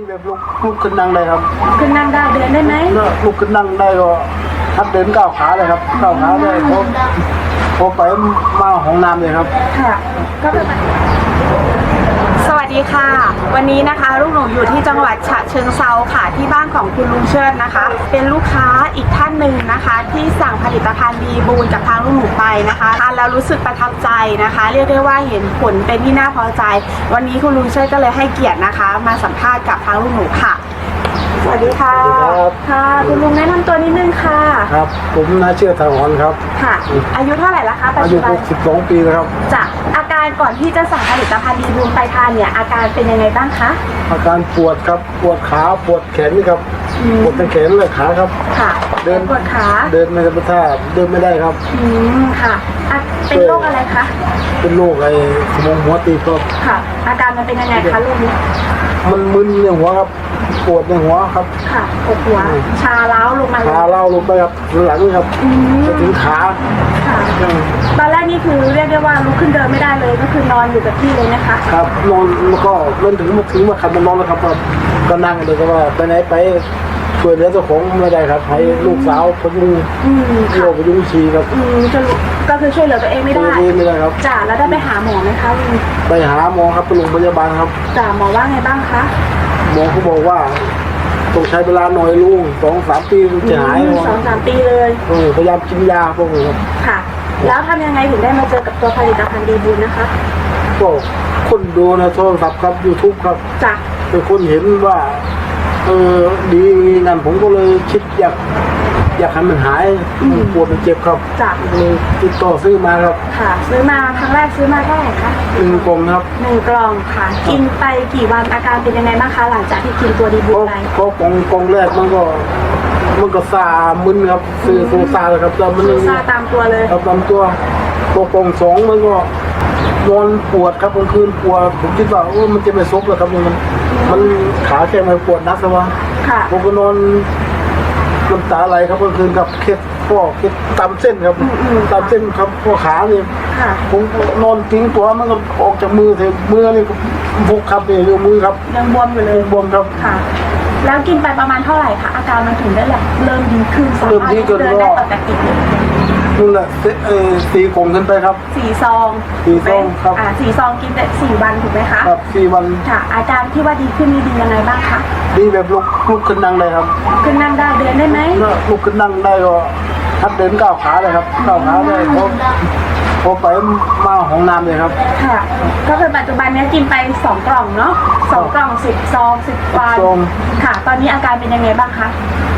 ดีแบบลุกลุกขึ้นนั่งได้ครับขึ้นนั่งได้เดินได้ไหมแล้วลุกขึ้นนั่งได้ก็ทัดเดินก้าวขาเลยครับก้าวขาได้พอพอไปมาห้องน้ำเลยครับ ค่ะก็เป็นสวัส ดีค่ะ วันนี้นะคะลูกหนูอยู่ที่จังหวัดฉะเชิงเซาค่ะ ที่บ้านของคุณลุงเชิดนะคะ เป็นลูกค้าอีกท่านหนึ่งนะคะ ที่สั่งผลิตภัณฑ์ดีบูนจากทางลูกหนูไปนะคะทานแล้วรู้สึกประทับใจนะคะ เรียกได้ว่าเห็นผลเป็นที่น่าพอใจ วันนี้คุณลุงเชิดก็เลยให้เกียรตินะคะ มาสัมภาษณ์กับทางลูกหนูค่ะ สวัสดีค่ะสวัสดีครับ ค่ะ คุณลุงแนะนำตัวนิดนึงค่ะ ครับ ผมน่าเชื่อถาวรครับ ค่ะ อายุเท่าไหร่ละคะปัจอายุ จุบัน62 ปีแล้วครับจากอา การก่อนที่จะสั่งผลิตภัณฑ์ดีบูนไปทานเนี่ยอาการเป็นยังไงบ้างคะ อาการปวดครับ ปวดขาปวดแขนนี่ครับ อืม ปวดทั้งแขนเลยขาครับ ค่ะเดิน ปวดขาเดินไม่ได้ท่าเดินไม่ได้ครับ อืมค่ะอะเป็นโรคอะไรคะเป็นโรคไอ้สมองหัวตีบครับค่ะ อาการมันเป็นยังไงคะโรคนี้มันมึนในหัวครับ ปวดในหัวครับ ค่ะปวดหัวอืมชาล้าวลงมาเลขายเล่าลงไปครับหลังนี่ครับอืมจะถึงขาค่ะ ตอนแรก นี่คือเรียกได้ว่าลุกขึ้นเดินไม่ได้เลยก็คือนอนอยู่กับที่เลยนะคะ ครับนอนแล้วก็เล่นถึงมาถึงมาขับมานอนแล้วครับก็ก็นั่งเลยก็ว่าไปไหนไปช่วยเหลือเจ้าของไม่ได้ครับให้ลูกสาวพยุงอืมเที่ยค่ะวพยุงชีครับอืมจะลุกก็คือช่วยเหลือตัวเองไม่ตัวได้เองไม่ได้ครับ จ้ะแล้วได้ไปหาหมอไหมคะลุงไปหาหมอครับไปโรงพยาบาลครับ จ้ะหมอว่าไงบ้างคะหมอเขาบอกว่าต้องใช้เวลาหน่อยลุงสองสามปีถึงจะหายอืมสองสามปีเลยเออพยายามกินยาพวกนี้ครับค่ะ แล้วทำยังไงถึงได้มาเจอกับตัวผลิตภัณฑ์ดีบุญนะคะก็คนดูในโทรศัพท์ครับยูทูบครับจ้ะเป็นคนเห็นว่าเออดีนั่นผมก็เลยคิดอยากอยากให้มันหายมันปวดมันเจ็บครับจ้ะเลยติดต่อซื้อมาครับค่ะ ซื้อมาครั้งแรกซื้อมาเท่าไหร่คะหนึ่งกล่องนะครับหนึ่งกล่องค่ะ กินไปกี่วันอาการเป็นยังไงบ้างคะหลังจากที่กินตัวดีบุเพญราะไปเพราะกล่องกล่องแรกมันก็ มันก็ซามึนครับซื้อโซซาเลยครับแต่มันซูซาตามตัวเลยครับลำตัวตัวกล่องสองมันก็นอนปวดครับกลางคืนปวดผมคิดว่าเออมันจะไม่ซบแล้วครับเนี่ยมันมันขาแค่มันปวดนักซะวะค่ะผมก็นอนน้ำตาไหลครับกลางคืนครับเคล็ดพ่อเคล็ดตามเส้นครับตามเส้นครับพ่อขาเนี่ยค่ะผมนอนทิ้งตัวมันก็ออกจากมือเถอะมือนี่ก็พกครับเนี่ยเรื่องมือครับยังบวมอยู่เลยบวมครับค่ะ แล้วกินไปประมาณเท่าไหร่คะอาการมันถึงได้แบบเริ่มดีขึ้นสาเริ่มมารถดีขึ้นเดินได้ปกตินั่นแหละเออตีกลมขึ้นไปครับ สี่ซองสี่ซองครับ อ่าสี่ซองกินแต่สี่วันถูกไหมคะครับสี่วันค่ะ อาการที่ว่าดีขึ้นนี่ดียังไงบ้างคะดีแบบลุกลุกขึ้นนั่งได้ครับขึ้นนั่งได้เดินได้ไหมแล้วลุกขึ้นนั่งได้ก็ทัดเดินก้าวขาเลยครับก้าวขาได้พอพอไป มาห้องน้ำเลยครับค่ะ ก็คือปัจจุบันเนี้ยกินไปสองกล่องเนาะสองกล่องสิบซองสิบวันซอง ค่ะ ตอนนี้อาการเป็นยังไงบ้างคะ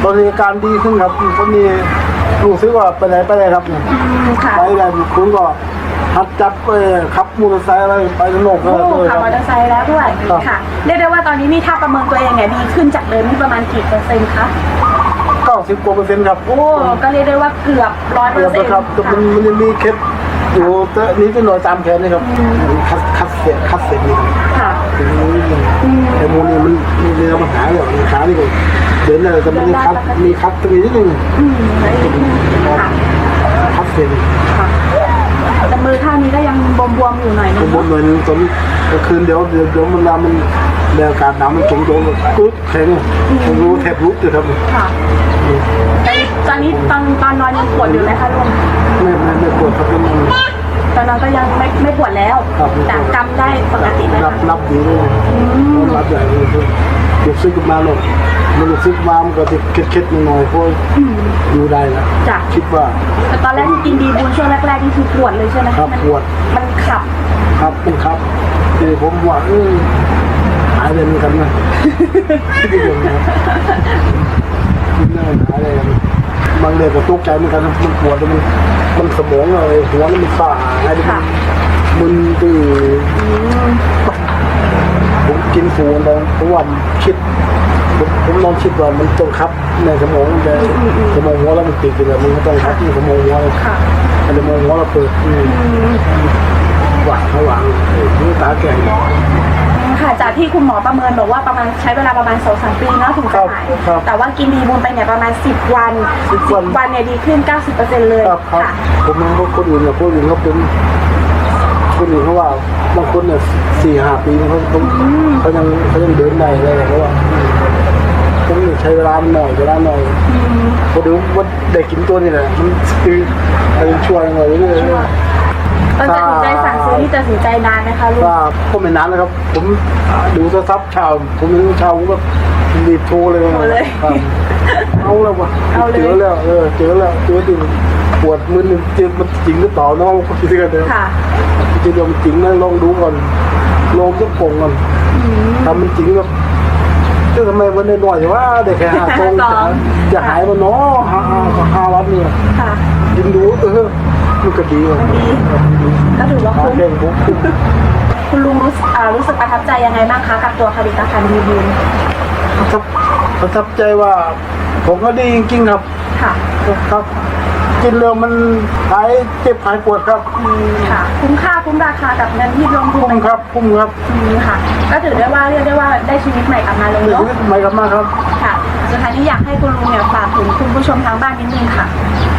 ตอนนี้อาการดีขึ้นครับตอนนี้รู้สึกว่าไปไหนไปไหนครับอืมค่ะไปไหนคุณก็หัดจับไปขับมอเตอร์ไซค์อะไรไปสนุกโอ้อะไรด้วยขัครับบมอเตอร์ไซค์แล้วด้วยครับ ค่ะ เรียกได้ว่าตอนนี้นี่ถ้าประเมินตัวเองเนี่ยดีขึ้นจากเดิมนี่ประมาณกี่เปอร์เซ็นต์คะ เก้าสิบกว่าเปอร์เซ็นต์ครับโอ้ก็เรียกได้ว่าเกือบร้อยเปอเกือร์บเซ็นนะต์ครับแต่มันมันยังมีเคล็ด อยู่แต่นี้จะหน่อยตามแขนนี่ครับคัดคัดเสียคัดเสียนี่ครับค่ะตรงนี้นิดนึงแต่มูนี่มันมีเนื้อมาหาอย่างขานี่ก็เดินได้แต่มันมีคัดมีคัดตรงนี้นิดนึงอืมแล้วอีกนิดนึงค่ะคัดเสียนี่ค่ะแต่มือข้างนี้ก็ยังบวมๆอยู่หน่อยผนึมงบอกหน่อยนึงตอนกลางคืนเดี๋ยวเดี๋ยวเดี๋ยวมันเวลามันในอากาศหนาวมันจงโจงกึ๊ดแข็งผมรู้แทบรู้เลยครับค่ะแต่ตอนนี้ตอนตอนนอนยังปวดอยู่ไหมคะลุงไม่ไม่ไม่ปวดครับมันตอนนอนก็ยังไม่ไม่ปวดแล้วครับแต่กำได้ปกติไหมรับคะรับดีเลยรับใหญ่เลยลูกซึกมาหรอกมันลูกซึกมามันก็จะเค็ดๆหน่อยๆเพราะอยู่ได้แล้วจ้ะคิดว่า แต่ตอนแรกที่กินดีบูนช่วงแรกๆนี่คือปวดเลยใช่ไหมครับมันปวด มันขับ ครับเป็นครับคือผมว่าเออหายเลยเหมือนกันนะ คิดอย่างนี้คิดเรื่องหายเลยบางเดือนก็ตกใจเหมือนกันนะมันปวดมันมันสมองอะไรหัวมันฝ่าอะไรมันค่ะมึนตื้ออืมผมกินฟูนแล้วเพราะว่าคิดผมผมลองคิดว่ามันต้องครับในสมองแต่สมองหัวเรามันติดอยู่แล้มันก็ต้องครับที่สมองหัวเราค่ะ สมองหัวเราเปิดอืมหวานเขาหวานมือตาแก่ ค่ะจากที่คุณหมอประเมินบอกว่าประมาณใช้เวลาประมาณสองสามปีเนาะถึงครัจะบหายครับแต่ว่ากินดีบูนไปเนี่ยประมาณ 10 วัน10วัน วันเนี่ยดีขึ้น 90%เลยครับครับ ค่ะผมมันก็คนอื่นกับคนอื่นเขาเป็นคนอื่นเขาว่าบางคนเนี่ยสี่ห้าปีเขาเขาเขายังเขายังเดินได้เลยเพราะว่าผมเนี่ย ใช้เวลามันหน่อยเวลาหน่อยพอดูว่าได้กินตัวนี่แหละมันคืออะไรช่วยหน่อยเรื่อยๆตอนตัดสินใจสั่งซื้อที่ตัดสินใจนานไหมคะลุงว่าก็ไม่นานแล้วครับ ผมดูโทรศัพท์ชาวผมดูชาวผมก็รีบโทรเลยโทรเลยครับเอาแล้ววะเอาเลยเจอแล้วเออเจอแล้วเจอจริงปวดมึนจริงมันจริงหรือเปล่าน้องคนที่กันเนี่ยค่ะจริงๆมันจริงนะลองดูก่อนลองสักปงก่อนทำมันจริงแบบเอ้ย ทำไมวันนี้หน่อยว่าเด็กแค่ห้าตรงสองจะหายมันเนาะห้าห้าห้าวันเนี่ยค่ะยิงดูเออมันก็ดีว่ะก็ถือว่าคุ้มคุณลุงรู้สึกรู้สึกประทับใจยังไงบ้างคะกับตัวผลิตภัณฑ์ดีบูนประทับประทับใจว่าผมก็ดีจริงๆครับ ค่ะครับ กินแล้วมันหายเจ็บหายปวดครับอืมค่ะคุ้มค่าคุ้มราคากับเงินที่ลงทุนคุ้มครับคุ้มครับอืมค่ะ ก็ถือได้ว่าเรียกได้ว่าได้ชีวิตใหม่กลับมาเลยเดี๋ยวเนาะนี้ใหม่กลับมาครับค่ะสุดท้ายนี้อยากให้คุณลุงเนี่ยฝากถึงคุณผู้ชมทางบ้านนิดนึงค่ะ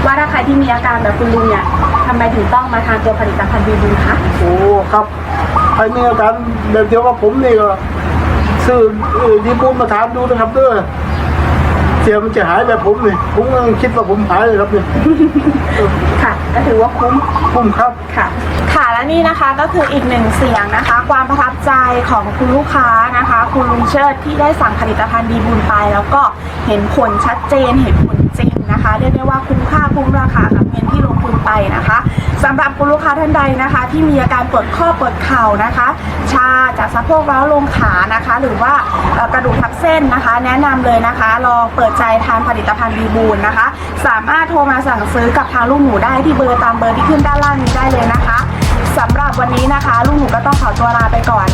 ว่าถ้าใครที่มีอาการแบบคุณลุงเนี่ยทำไมถึงต้องมาทานตัวผลิตภัณฑ์ดีบูนคะโอ้ครับใครมีอาการแบบเดียวกับผมนี่ก็ซื้อเอ่อดีบูนมาถามดูนะครับเด้อ เสียมันจะหายแบบผมนี่ผมก็คิดว่าผมหายเลยครับเนี่ยค่ะก็ถือว่าคุ้มคุ้มครับค่ะ ค่ะและนี่นะคะก็คืออีกหนึ่งเสียงนะคะ ความประทับใจของคุณลูกค้านะคะ คุณลุงเชิดที่ได้สั่งผลิตภัณฑ์ดีบุญไป แล้วก็เห็นผลชัดเจนเห็นผลจริง นะคะเรียกได้ว่าคุ้มค่าคุ้มราคากับเงินที่ลงทุนไปนะคะสำหรับคุณลูกค้าท่านใดนะคะ ที่มีอาการปวดข้อปวดเข่านะคะ ชาจากสะโพกร้าวลงขานะคะ หรือว่ากระดูกทับเส้นนะคะ แนะนำเลยนะคะลองเปิดใจทานผลิตภัณฑ์ดีบูนนะคะ สามารถโทรมาสั่งซื้อกับทางลูกหมูได้ที่เบอร์ตามเบอร์ที่ขึ้นด้านล่างนี้ได้เลยนะคะสำหรับวันนี้นะคะ ลูกหมูก็ต้องขอตัวลาไปก่อน